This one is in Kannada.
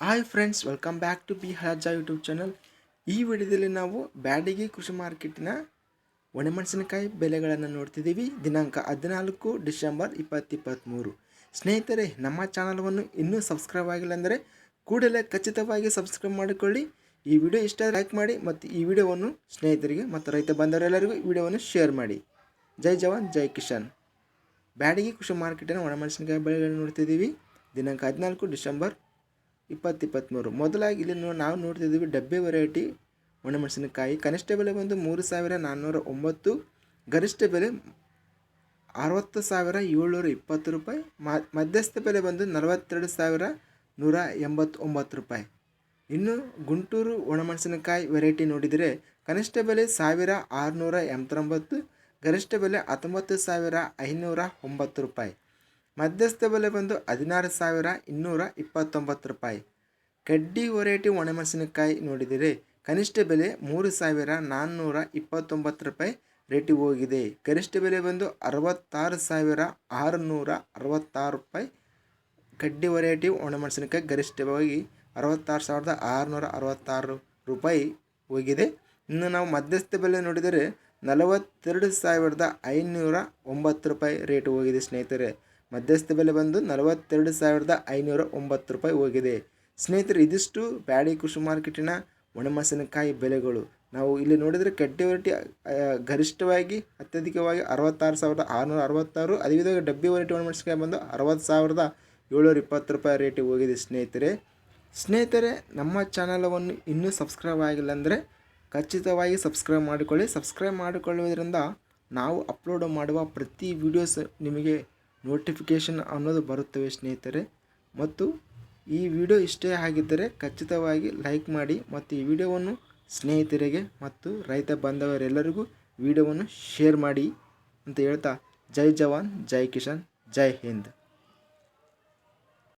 Hi friends welcome back to B ಹಜ ಯೂಟ್ಯೂಬ್ ಚಾನಲ್ ಈ ವಿಡಿಯೋದಲ್ಲಿ ನಾವು ಬ್ಯಾಡಗಿ ಕೃಷಿ ಮಾರ್ಕೆಟಿನ ಒಣಮೆಣಸಿನಕಾಯಿ ಬೆಲೆಗಳನ್ನು ನೋಡ್ತಿದ್ದೀವಿ. ದಿನಾಂಕ ಹದಿನಾಲ್ಕು ಡಿಸೆಂಬರ್ ಇಪ್ಪತ್ತಿಪ್ಪತ್ತ್ಮೂರು ಸ್ನೇಹಿತರೆ, ನಮ್ಮ ಚಾನಲವನ್ನು ಇನ್ನೂ ಸಬ್ಸ್ಕ್ರೈಬ್ ಆಗಿಲ್ಲ ಅಂದರೆ ಕೂಡಲೇ ಖಚಿತವಾಗಿ ಸಬ್ಸ್ಕ್ರೈಬ್ ಮಾಡಿಕೊಳ್ಳಿ. ಈ ವಿಡಿಯೋ ಇಷ್ಟ ಲೈಕ್ ಮಾಡಿ ಮತ್ತು ಈ ವಿಡಿಯೋವನ್ನು ಸ್ನೇಹಿತರಿಗೆ ಮತ್ತು ರೈತ ಬಂದವರೆಲ್ಲರಿಗೂ ವಿಡಿಯೋವನ್ನು ಶೇರ್ ಮಾಡಿ. ಜೈ ಜವಾನ್, ಜೈ ಕಿಶನ್ ಬ್ಯಾಡಗಿ ಕೃಷಿ ಮಾರ್ಕೆಟಿನ ಒಣಮೆಣಸಿನಕಾಯಿ ಬೆಳೆಗಳನ್ನು ನೋಡ್ತಿದ್ದೀವಿ. ದಿನಾಂಕ ಹದಿನಾಲ್ಕು ಡಿಸೆಂಬರ್ ಇಪ್ಪತ್ತು ಇಪ್ಪತ್ತ್ಮೂರು ಮೊದಲಾಗಿ ಇಲ್ಲಿ ನಾವು ನೋಡ್ತಿದ್ದೀವಿ ಡಬ್ಬೆ ವೆರೈಟಿ ಒಣಮೆಣಸಿನಕಾಯಿ. ಕನಿಷ್ಠ ಬೆಲೆ ಬಂದು ಮೂರು ಸಾವಿರ ನಾನ್ನೂರ ಒಂಬತ್ತು. ಗರಿಷ್ಠ ಬೆಲೆ ಅರವತ್ತು ಸಾವಿರ ಏಳ್ನೂರ ಇಪ್ಪತ್ತು ರೂಪಾಯಿ. ಮಧ್ಯಸ್ಥ ಬೆಲೆ ಬಂದು ನಲವತ್ತೆರಡು ಸಾವಿರ ನೂರ ಎಂಬತ್ತೊಂಬತ್ತು ರೂಪಾಯಿ. ಇನ್ನು ಗುಂಟೂರು ಒಣಮೆಣಸಿನಕಾಯಿ ವೆರೈಟಿ ನೋಡಿದರೆ ಕನಿಷ್ಠ ಬೆಲೆ ಸಾವಿರ ಆರುನೂರ ಎಂಬತ್ತೊಂಬತ್ತು. ಗರಿಷ್ಠ ಬೆಲೆ ಹತ್ತೊಂಬತ್ತು ಸಾವಿರ ಐನೂರ ಒಂಬತ್ತು ರೂಪಾಯಿ. ಮಧ್ಯಸ್ಥ ಬೆಲೆ ಬಂದು ಹದಿನಾರು ಸಾವಿರ ಇನ್ನೂರ ಇಪ್ಪತ್ತೊಂಬತ್ತು ರೂಪಾಯಿ. ಕಡ್ಡಿ ವೆರೈಟಿ ಒಣಮೆಣಸಿನಕಾಯಿ ನೋಡಿದರೆ. ಕನಿಷ್ಠ ಬೆಲೆ ಮೂರು ಸಾವಿರ ನಾನ್ನೂರ ಇಪ್ಪತ್ತೊಂಬತ್ತು ರೂಪಾಯಿ ರೇಟಿಗೆ ಹೋಗಿದೆ. ಗರಿಷ್ಠ ಬೆಲೆ ಬಂದು ಅರವತ್ತಾರು ಸಾವಿರ ಆರುನೂರ ಅರವತ್ತಾರು ರೂಪಾಯಿ. ಕಡ್ಡಿ ವೆರೈಟಿ ಒಣಮೆಣಸಿನಕಾಯಿ ಗರಿಷ್ಠವಾಗಿ ಅರವತ್ತಾರು ಸಾವಿರದ ಆರುನೂರ ಅರವತ್ತಾರು ರೂಪಾಯಿ ಹೋಗಿದೆ. ಇನ್ನು ನಾವು ಮಧ್ಯಸ್ಥ ಬೆಲೆ ನೋಡಿದರೆ ನಲವತ್ತೆರಡು ಸಾವಿರದ ಐನೂರ ಒಂಬತ್ತು ರೂಪಾಯಿ ರೇಟ್ ಹೋಗಿದೆ ಸ್ನೇಹಿತರೆ. ಮಧ್ಯಸ್ಥ ಬೆಲೆ ಬಂದು ನಲವತ್ತೆರಡು ಸಾವಿರದ ಐನೂರ ಒಂಬತ್ತು ರೂಪಾಯಿ ಹೋಗಿದೆ. ಸ್ನೇಹಿತರೆ, ಇದಿಷ್ಟು ಬ್ಯಾಡಿ ಕೃಷಿ ಮಾರ್ಕೆಟಿನ ಒಣಮೆಣಸಿನಕಾಯಿ ಬೆಲೆಗಳು. ನಾವು ಇಲ್ಲಿ ನೋಡಿದರೆ ಕಡ್ಡಿ ವರಟಿ ಗರಿಷ್ಠವಾಗಿ ಅತ್ಯಧಿಕವಾಗಿ ಅರವತ್ತಾರು ಸಾವಿರದ ಆರುನೂರ ಅರವತ್ತಾರು ಅದೇ ವಿಧವಾಗಿ ಡಬ್ಬಿ ವರಟಿ ಒಣಮೆಣಸಿನಕಾಯಿ ಬಂದು ಅರವತ್ತು ಸಾವಿರದ ಏಳ್ನೂರ ಇಪ್ಪತ್ತು ರೂಪಾಯಿ ರೇಟಿಗೆ ಹೋಗಿದೆ ಸ್ನೇಹಿತರೆ. ಸ್ನೇಹಿತರೆ, ನಮ್ಮ ಚಾನಲವನ್ನು ಇನ್ನೂ ಸಬ್ಸ್ಕ್ರೈಬ್ ಆಗಿಲ್ಲ ಅಂದರೆ ಖಚಿತವಾಗಿ ಸಬ್ಸ್ಕ್ರೈಬ್ ಮಾಡಿಕೊಳ್ಳಿ. ಸಬ್ಸ್ಕ್ರೈಬ್ ಮಾಡಿಕೊಳ್ಳುವುದರಿಂದ ನಾವು ಅಪ್ಲೋಡ್ ಮಾಡುವ ಪ್ರತಿ ವಿಡಿಯೋಸ್ ನಿಮಗೆ ನೋಟಿಫಿಕೇಷನ್ ಅನ್ನೋದು ಬರುತ್ತವೆ ಸ್ನೇಹಿತರೆ. ಮತ್ತು ಈ ವಿಡಿಯೋ ಇಷ್ಟೇ ಆಗಿದ್ದರೆ ಖಚಿತವಾಗಿ ಲೈಕ್ ಮಾಡಿ ಮತ್ತು ಈ ವಿಡಿಯೋವನ್ನು ಸ್ನೇಹಿತರಿಗೆ ಮತ್ತು ರೈತ ಬಾಂಧವರೆಲ್ಲರಿಗೂ ವಿಡಿಯೋವನ್ನು ಶೇರ್ ಮಾಡಿ ಅಂತ ಹೇಳ್ತಾ ಜೈ ಜವಾನ್, ಜೈ ಕಿಶನ್ ಜೈ ಹಿಂದ್.